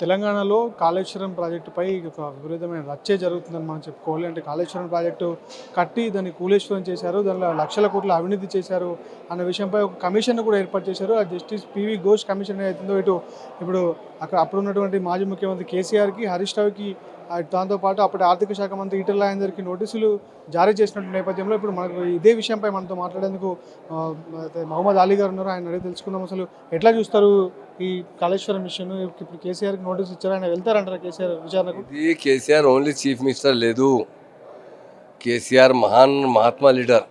తెలంగాణలో కాళేశ్వరం ప్రాజెక్టుపై ఒక విపరీతమైన రచ్చే జరుగుతుందని మనం చెప్పుకోవాలి. అంటే కాళేశ్వరం ప్రాజెక్టు కట్టి దాన్ని కూలేశ్వరం చేశారు దానిలో లక్షల కోట్ల అవినీతి చేశారు అన్న విషయంపై ఒక కమిషన్ కూడా ఏర్పాటు చేశారు. ఆ జస్టిస్ పివి ఘోష్ కమిషన్ ఏదైతుందో ఇటు ఇప్పుడు అక్కడ అప్పుడు ఉన్నటువంటి మాజీ ముఖ్యమంత్రి కేసీఆర్కి హరీష్ రావుకి దాంతోపాటు అప్పటి ఆర్థిక శాఖ మంత్రి ఈటల రాజేందర్కి నోటీసులు జారీ చేసినటువంటి నేపథ్యంలో ఇప్పుడు మనకు ఇదే విషయంపై మనతో మాట్లాడేందుకు మహమ్మద్ అలీ గారు ఉన్నారు ఆయన అడిగి తెలుసుకుందాం. అసలు ఎట్లా చూస్తారు ఈ కాళేశ్వరం మిషన్ ఇప్పుడు కేసీఆర్కి నోటీస్ ఇచ్చారు ఆయన వెళ్తారంటారు కేసీఆర్ విచారణకు? ఇది కేసీఆర్ ఓన్లీ చీఫ్ మినిస్టర్ లేదు. కేసీఆర్ మహాన్ మహాత్మా లీడర్.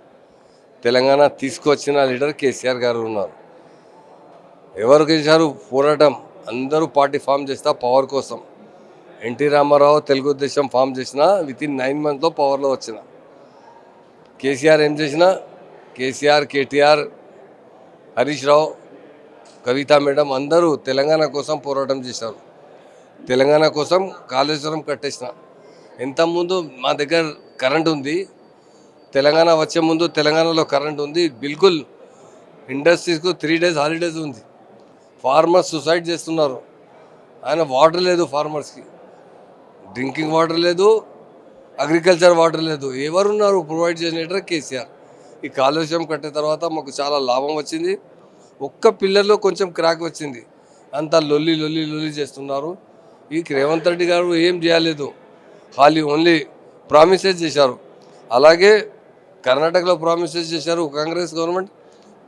తెలంగాణ తీసుకొచ్చిన లీడర్ కేసీఆర్ గారు ఉన్నారు. ఎవరు చేశారు పోరాటం. అందరూ పార్టీ ఫామ్ చేస్తా పవర్ కోసం. ఎన్టీ రామారావు తెలుగుదేశం ఫామ్ చేసిన విత్ ఇన్ నైన్ మంత్లో పవర్లో వచ్చిన. కేసీఆర్ ఏం చేసిన? KCR KTR Harish Rao Kavitha madam అందరూ తెలంగాణ కోసం పోరాటం చేశారు. తెలంగాణ కోసం కాళేశ్వరం కట్టేసిన. ఎంత మా దగ్గర కరెంట్ ఉంది. తెలంగాణ వచ్చే ముందు తెలంగాణలో కరెంట్ ఉంది. బిల్కుల్ ఇండస్ట్రీస్కు త్రీ డేస్ హాలిడేస్ ఉంది. ఫార్మర్స్ సూసైడ్ చేస్తున్నారు. ఆయన వాటర్ లేదు ఫార్మర్స్కి. డ్రింకింగ్ వాటర్ లేదు. అగ్రికల్చర్ వాటర్ లేదు. ఎవరున్నారు? ప్రొవైడ్ చేసినట్టు కేసీఆర్. ఈ కాలుష్యం కట్టిన తర్వాత మాకు చాలా లాభం వచ్చింది. ఒక్క పిల్లర్లో కొంచెం క్రాక్ వచ్చింది. అంతా లొల్లి లొల్లి లొల్లి చేస్తున్నారు. ఈ రేవంత్ రెడ్డి గారు ఏం చేయలేదు. ఖాళీ ఓన్లీ ప్రామిసెస్ చేశారు. అలాగే కర్ణాటకలో ప్రామిసెస్ చేశారు కాంగ్రెస్ గవర్నమెంట్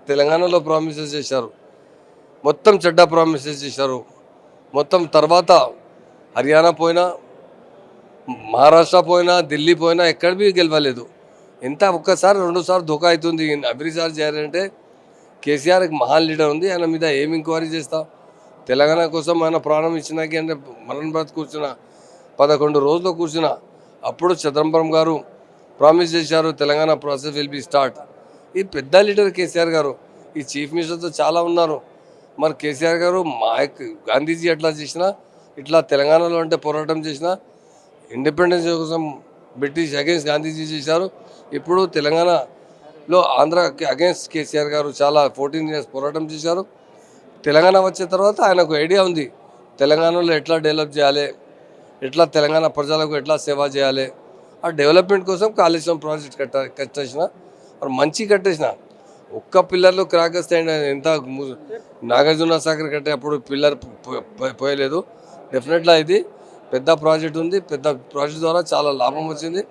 తెలంగాణలో ప్రామిసెస్ చేశారు. మొత్తం చెడ్డ ప్రామిసెస్ చేశారు. మొత్తం తర్వాత హర్యానా పోయినా మహారాష్ట్ర పోయినా ఢిల్లీ పోయినా ఎక్కడ బి గెలవలేదు. ఎంత ఒక్కసారి రెండుసార్లు ధోకా అవుతుంది. అభిసారి చేయాలంటే కేసీఆర్ మహాన్ లీడర్ ఉంది ఆయన మీద ఏమి ఎంక్వైరీ చేస్తాం తెలంగాణ కోసం ఆయన ప్రాణం ఇచ్చినాకి అంటే మరణ బ్రత్ కూర్చున్న పదకొండు రోజులు కూర్చున్న. అప్పుడు చిదంబరం గారు ప్రామిస్ చేశారు Telangana process will be start ఈ పెద్ద లీడర్ కేసీఆర్ గారు ఈ చీఫ్ మినిస్టర్తో చాలా ఉన్నారు. మరి కేసీఆర్ గారు మా యొక్క గాంధీజీ ఎట్లా చేసినా ఇట్లా తెలంగాణలో అంటే పోరాటం చేసినా ఇండిపెండెన్స్ కోసం బ్రిటిష్ అగేన్స్ట్ గాంధీజీ చేశారు. ఇప్పుడు తెలంగాణ లో ఆంధ్రాకి అగేన్స్ట్ కేసీఆర్ గారు చాలా ఫోర్టీన్ ఇయర్స్ పోరాటం చేశారు. తెలంగాణ వచ్చిన తర్వాత ఆయనకు ఐడియా ఉంది. తెలంగాణలో ఎట్లా డెవలప్ చేయాలి? ఎట్లా తెలంగాణ ప్రజలకు ఎట్లా సేవ చేయాలి? ఆ డెవలప్మెంట్ కోసం కాళేశ్వరం ప్రాజెక్ట్ కట్ట కట్టేసిన. మరి మంచి కట్టేసిన. ఒక్క పిల్లర్లో క్రాక్ వస్తాయండి ఎంత నాగార్జున సాగర్ కట్టేటప్పుడు పిల్లర్ పో- పోయలేదు. డెఫినెట్గా ఇది పెద్ద ప్రాజెక్ట్ ఉంది. పెద్ద ప్రాజెక్ట్ ద్వారా చాలా లాభం వచ్చింది.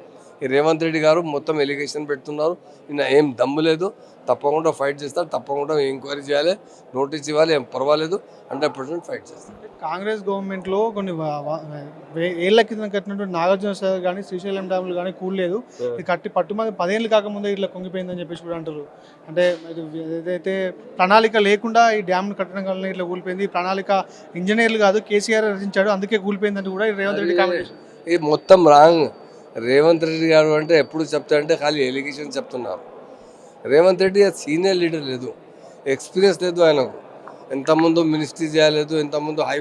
ఈ రేవంత్ రెడ్డి గారు మొత్తం ఎలిగేషన్ పెడుతున్నారు. ఈయన ఏం దమ్ము లేదు. తప్పకుండా ఫైట్ చేస్తారు. తప్పకుండా ఎంక్వైరీ చేయాలి. నోటీస్ ఇవ్వాలి. ఏం పర్వాలేదు. హండ్రెడ్ పర్సెంట్ ఫైట్ చేస్తారు. కాంగ్రెస్ గవర్నమెంట్లో కొన్ని ఏళ్ళ కింద కట్టినటువంటి నాగార్జున సాగర్ కానీ శ్రీశైలం డ్యాములు కానీ కూడలేదు ఇది కట్టి పట్టుమంది పదేళ్ళు కాకముందే ఇట్లా కుంగిపోయిందని చెప్పేసి కూడా అంటారు అంటే ఏదైతే ప్రణాళిక లేకుండా ఈ డ్యామ్ను కట్టడం వల్ల ఇట్లా కూలిపోయింది. ఈ ప్రణాళిక ఇంజనీర్లు కాదు కేసీఆర్ రచించాడు. అందుకే కూలిపోయిందని కూడా రేవంత్ రెడ్డి చేశారు. ఇది మొత్తం రాంగ్. రేవంత్ రెడ్డి గారు అంటే ఎప్పుడు చెప్తారంటే ఖాళీ ఎలిగేషన్ చెప్తున్నారు. రేవంత్ రెడ్డి సీనియర్ లీడర్ లేదు ఎక్స్పీరియన్స్ లేదు ఆయనకు. ఎంతమంది మినిస్ట్రీ చేయలేదు ఎంతమంది హై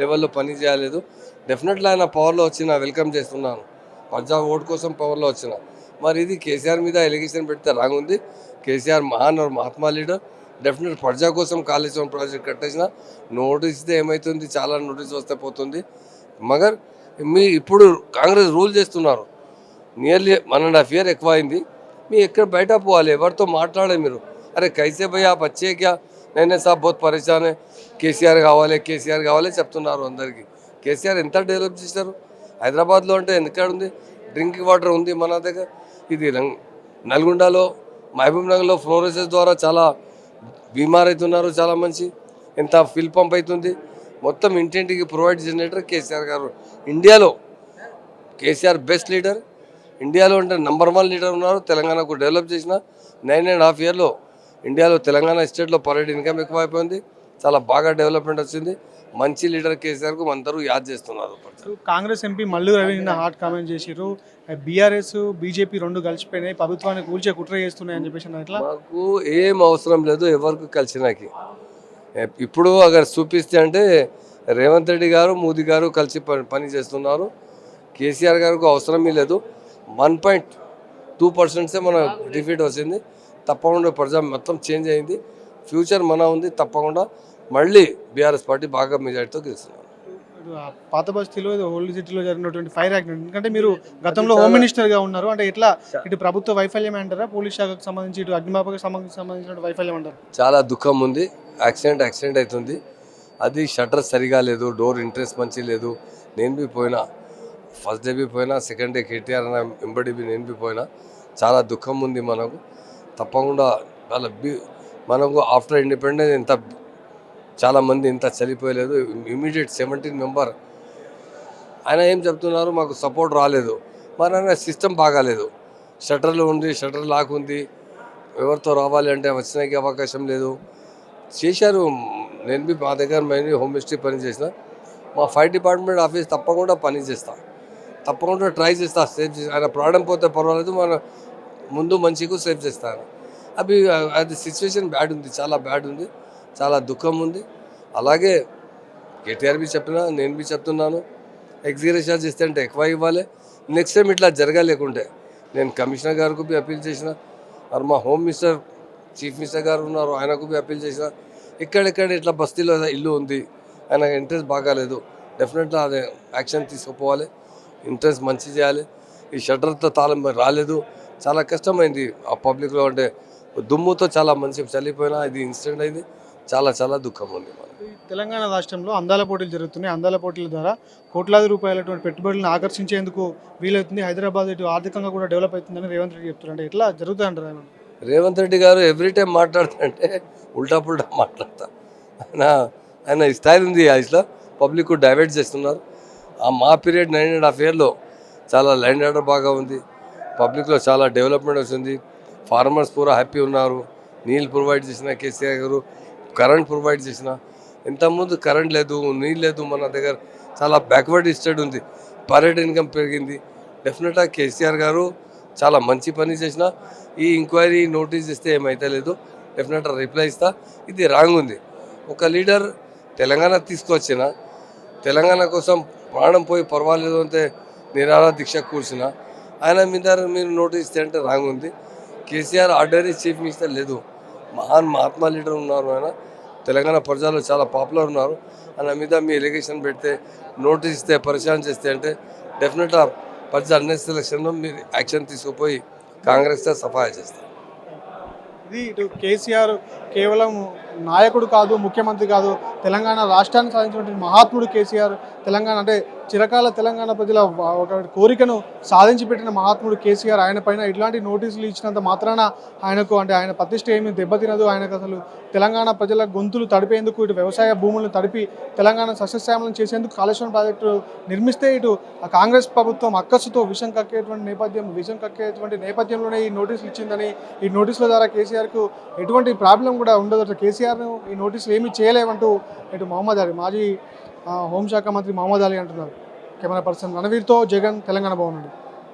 లెవెల్లో పని చేయలేదు. డెఫినెట్లీ ఆయన పవర్లో వచ్చిన వెల్కమ్ చేస్తున్నాను. ప్రజా ఓటు కోసం పవర్లో వచ్చిన. మరి ఇది కేసీఆర్ మీద ఎలిగేషన్ పెడితే రాంగ్ ఉంది. కేసీఆర్ మహాన్ మహాత్మా లీడర్. డెఫినెట్ ప్రజా కోసం కాళేశ్వరం ప్రాజెక్ట్ కట్టేసిన. నోటీస్ ఇస్తే ఏమవుతుంది చాలా నోటీస్ వస్తే పోతుంది. మగర్ మీ ఇప్పుడు కాంగ్రెస్ రూల్ చేస్తున్నారు. Nearly one and half year ఎక్కువ అయింది మీ ఎక్కడ బయట పోవాలి? ఎవరితో మాట్లాడే మీరు? అరే కైసే భయ్య ఆప్ క్యా? నేనే సాబ్ బహుత్ పరేషాన్ కేసీఆర్ కావాలి కేసీఆర్ కావాలి చెప్తున్నారు అందరికీ. కేసీఆర్ ఎంత డెవలప్ చేశారు? హైదరాబాద్లో అంటే ఎందుకడ ఉంది డ్రింకింగ్ వాటర్ ఉంది మన దగ్గర. ఇది నల్గొండలో మహబూబ్ నగర్లో ఫ్లోరెసెస్ ద్వారా చాలా బీమార్ అవుతున్నారు చాలా మంచి ఎంత ఫిల్ పంప్ అవుతుంది? మొత్తం ఇంటింటికి ప్రొవైడ్ చేసినట్టు కేసీఆర్ గారు. ఇండియాలో కేసీఆర్ బెస్ట్ లీడర్ ఇండియాలో అంటే నంబర్ వన్ లీడర్ ఉన్నారు. తెలంగాణకు డెవలప్ చేసిన నైన్ అండ్ హాఫ్ ఇయర్లో ఇండియాలో తెలంగాణ స్టేట్లో పర్ ఇన్కమ్ ఎక్కువ అయిపోయింది చాలా బాగా డెవలప్మెంట్ వచ్చింది. మంచి లీడర్ కేసీఆర్కు అందరూ యాద్ చేస్తున్నారు కాంగ్రెస్ ఎంపీ మల్లు రవి నిన్న హాట్ కామెంట్ చేసిర్రు. బీఆర్ఎస్ బీజేపీ రెండు కలిసిపోయినాయి. ప్రభుత్వాన్ని కూల్చే కుట్ర చేస్తున్నాయి అని చెప్పేసి మాకు ఏం అవసరం లేదు. ఎవరికి కలిసినాకి. ఇప్పుడు అగర్ చూపిస్తే అంటే రేవంత్ రెడ్డి గారు మోదీ గారు కలిసి పని చేస్తున్నారు. కేసీఆర్ గారికి అవసరమే లేదు. వన్ పాయింట్ టూ పర్సెంట్సే మన డిఫీట్ వచ్చింది. తప్పకుండా ప్రజా మొత్తం చేంజ్ అయింది. ఫ్యూచర్ మన ఉంది తప్పకుండా. మళ్ళీ బీఆర్ఎస్ పార్టీ బాగా మెజార్టీతో గెలుస్తున్నారు పాత బస్తీలో ఓల్డ్ సిటీలో జరిగినటువంటి ఫైర్ యాక్సిడెంట్ ఎందుకంటే మీరు గతంలో హోమ్ మినిస్టర్గా ఉన్నారు. అంటే ఎట్లా ఇటు ప్రభుత్వ వైఫల్యం అంటారా? పోలీస్ శాఖకు సంబంధించి ఇటు అగ్నిమాపక సంబంధించి సంబంధించిన వైఫల్యం అంటారు? చాలా దుఃఖం ఉంది. యాక్సిడెంట్ యాక్సిడెంట్ అవుతుంది. అది షట్టర్ సరిగా లేదు డోర్ ఇంట్రెస్ట్ మంచి లేదు. నేను బి పోయినా ఫస్ట్ డే బి పోయినా సెకండ్ డే కేటీఆర్ అన్న వెంబడి బి నేను బి పోయినా. చాలా దుఃఖం ఉంది మనకు. తప్పకుండా వాళ్ళ బి మనకు ఆఫ్టర్ ఇండిపెండెన్స్ ఇంత చాలా మంది ఇంత చనిపోయలేదు. Immediate seventeen member. ఆయన ఏం చెప్తున్నారు? మాకు సపోర్ట్ రాలేదు. మరి ఆయన సిస్టమ్ బాగాలేదు. షట్టర్లు ఉంది షట్టర్ లాక్ ఉంది. ఎవరితో రావాలి అంటే వచ్చినాకి అవకాశం లేదు. చేశారు. నేను బి మా దగ్గర మేము హోమ్ మినిస్ట్రీ పని చేసిన. మా ఫైర్ డిపార్ట్మెంట్ ఆఫీస్ తప్పకుండా పని చేస్తా. తప్పకుండా ట్రై చేస్తా. సేవ్ చేసి ఆయన ప్రాణం పోతే పర్వాలేదు. మన ముందు మంచిగా సేవ్ చేస్తాను అవి అది సిచ్యువేషన్ బ్యాడ్ ఉంది. చాలా బ్యాడ్ ఉంది. చాలా దుఃఖం ఉంది. అలాగే కేటీఆర్ బి చెప్పినా నేను బి చెప్తున్నాను. ఎగ్జిగరేషన్ చేస్తే అంటే ఎక్కువ ఇవ్వాలి. నెక్స్ట్ టైం ఇట్లా జరగలేకుంటే నేను కమిషనర్ గారికి బి అప్పీల్ చేసిన. మరి మా హోమ్ మినిస్టర్ చీఫ్ మినిస్టర్ గారు ఉన్నారు ఆయనకు బి అప్పీల్ చేసిన ఇక్కడెక్కడ ఇట్లా బస్తీలో ఇల్లు ఉంది ఆయన ఇంట్రెస్ట్ బాగాలేదు. డెఫినెట్గా అదే యాక్షన్ తీసుకుపోవాలి. ఇంట్రెస్ట్ మంచి చేయాలి. ఈ షట్టర్తో తాళం రాలేదు. చాలా కష్టమైంది. ఆ పబ్లిక్లో అంటే దుమ్ముతో చాలా మంచి చల్లిపోయినా ఇది ఇన్సిడెంట్ అయింది. చాలా చాలా దుఃఖం ఉంది తెలంగాణ రాష్ట్రంలో అందాల పోటీలు జరుగుతున్నాయి. అందాల పోటీల ద్వారా కోట్లాది రూపాయలటువంటి పెట్టుబడులను ఆకర్షించేందుకు వీలవుతుంది. హైదరాబాద్ ఇటు ఆర్థికంగా కూడా డెవలప్ అవుతుందని రేవంత్ రెడ్డి చెప్తున్నారు. అంటే ఎట్లా జరుగుతుందంటారు ఆయన? రేవంత్ రెడ్డి గారు ఎవ్రీ టైం మాట్లాడుతుంటే ఉల్టా పుల్టా మాట్లాడతా. ఆయన ఆయన ఈ ఉంది ఆయుష్లో పబ్లిక్ డైవర్ట్ చేస్తున్నారు. ఆ మా పీరియడ్ నైన్ అండ్ హాఫ్ ఇయర్లో చాలా ల్యాండ్ ఆర్డర్ బాగా ఉంది. పబ్లిక్లో చాలా డెవలప్మెంట్ వచ్చింది. ఫార్మర్స్ పూరా హ్యాపీ ఉన్నారు. నీళ్ళు ప్రొవైడ్ చేసిన కేసీఆర్ గారు కరెంట్ ప్రొవైడ్ చేసిన. ఇంతకుముందు కరెంట్ లేదు నీళ్ళు లేదు మన దగ్గర. చాలా బ్యాక్వర్డ్ ఇస్టేట్ ఉంది. పర్యటన ఇన్కమ్ పెరిగింది. డెఫినెట్గా కేసీఆర్ గారు చాలా మంచి పని చేసిన ఈ ఎంక్వైరీ నోటీస్ ఇస్తే ఏమైతే లేదు డెఫినెట్గా రిప్లై ఇస్తా. ఇది రాంగ్ ఉంది. ఒక లీడర్ తెలంగాణ తీసుకొచ్చిన తెలంగాణ కోసం ప్రాణం పోయి పర్వాలేదు అంటే నిరాహార దీక్ష కూర్చున్న ఆయన మీద మీరు నోటీస్ ఇస్తే అంటే రాంగ్ ఉంది. కేసీఆర్ ఆర్డినరీ చీఫ్ మినిస్టర్ లేదు. మహాన్ మహాత్మా లీడర్ ఉన్నారు ఆయన. తెలంగాణ ప్రజలు చాలా పాపులర్ ఉన్నారు. ఆయన మీద మీ ఎలిగేషన్ పెడితే నోటీస్ ఇస్తే పరిచయం చేస్తే అంటే డెఫినెట్గా ప్రజా అన్ని ఎలక్షన్లో మీరు యాక్షన్ తీసుకుపోయి కాంగ్రెస్తో సఫాయి చేస్తారు. ఇది ఇటు కేసీఆర్ కేవలం నాయకుడు కాదు ముఖ్యమంత్రి కాదు తెలంగాణ రాష్ట్రాన్ని సాధించినటువంటి మహాత్ముడు కేసీఆర్ తెలంగాణ అంటే చిరకాల తెలంగాణ ప్రజల ఒక కోరికను సాధించి పెట్టిన మహాత్ముడు కేసీఆర్ ఆయన పైన ఇట్లాంటి నోటీసులు ఇచ్చినంత మాత్రాన ఆయనకు అంటే ఆయన ప్రతిష్ట ఏమీ దెబ్బతినదు. ఆయనకు అసలు తెలంగాణ ప్రజల గొంతులు తడిపేందుకు ఇటు వ్యవసాయ భూములను తడిపి తెలంగాణ సస్యశ్యామలం చేసేందుకు కాళేశ్వరం ప్రాజెక్టు నిర్మిస్తే ఇటు ఆ కాంగ్రెస్ ప్రభుత్వం అక్కసుతో విషం కక్కేటువంటి నేపథ్యం విషం కక్కేటువంటి నేపథ్యంలోనే ఈ నోటీసులు ఇచ్చిందని ఈ నోటీసుల ద్వారా కేసీఆర్కు ఎటువంటి ప్రాబ్లం కూడా ఉండదు. అట్లా కేసీఆర్ను ఈ నోటీసులు ఏమీ చేయలేవంటూ ఇటు మహమ్మద్ అలీ మాజీ హోంశాఖ మంత్రి మహమ్మద్ అలీ అంటున్నారు. కెమెరా పర్సన్ రణవీర్తో జగన్ తెలంగాణ భవన్ నుండి.